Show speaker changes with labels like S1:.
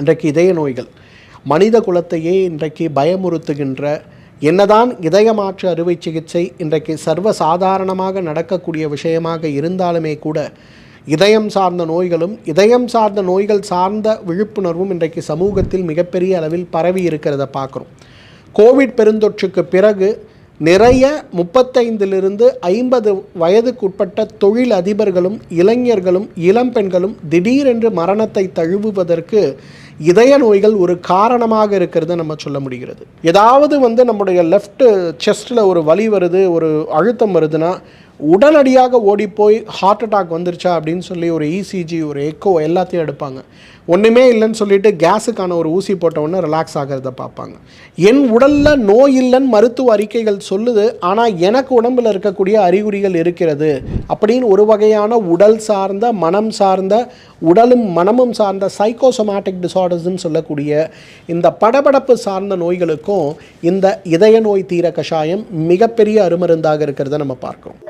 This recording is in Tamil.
S1: இன்றைக்கு இதய நோய்கள். மனித குலத்தையே இன்றைக்கு பயமுறுத்துகின்ற என்னதான் இதயமாற்று அறுவை சிகிச்சை இன்றைக்கு சர்வ சாதாரணமாக நடக்கக்கூடிய விஷயமாக இருந்தாலுமே கூட இதயம் சார்ந்த நோய்களும் இதயம் சார்ந்த நோய்கள் சார்ந்த விழிப்புணர்வும் இன்றைக்கு சமூகத்தில் மிகப்பெரிய அளவில் பரவி இருக்கிறத பார்க்குறோம். கோவிட் பெருந்தொற்றுக்கு பிறகு நிறைய முப்பத்தைந்திலிருந்து ஐம்பது வயதுக்குட்பட்ட தொழில் அதிபர்களும் இளைஞர்களும் இளம்பெண்களும் திடீரென்று மரணத்தை தழுவுவதற்கு இதய நோய்கள் ஒரு காரணமாக இருக்கிறத நம்ம சொல்ல முடிகிறது. ஏதாவது வந்து நம்முடைய லெஃப்ட் செஸ்ட்டில் ஒரு வலி வருது ஒரு அழுத்தம் வருதுன்னா உடனடியாக ஓடிப்போய் ஹார்ட் அட்டாக் வந்துருச்சா அப்படின்னு சொல்லி ஒரு இசிஜி ஒரு எக்கோ எல்லாத்தையும் எடுப்பாங்க. ஒன்றுமே இல்லைன்னு சொல்லிட்டு கேஸுக்கான ஒரு ஊசி போட்ட ரிலாக்ஸ் ஆகிறத பார்ப்பாங்க. என் உடலில் நோய் இல்லைன்னு மருத்துவ அறிக்கைகள் சொல்லுது ஆனால் எனக்கு உடம்பில் இருக்கக்கூடிய அறிகுறிகள் இருக்கிறது அப்படின்னு ஒரு வகையான உடல் சார்ந்த மனம் சார்ந்த உடலும் மனமும் சார்ந்த சைக்கோசோமேட்டிக் டிசார்டர்ஸ்னு சொல்லக்கூடிய இந்த படபடப்பு சார்ந்த நோய்களுக்கும் இந்த இதய நோய் தீர கஷாயம் மிகப்பெரிய அருமருந்தாக இருக்கிறத நம்ம பார்க்குறோம்.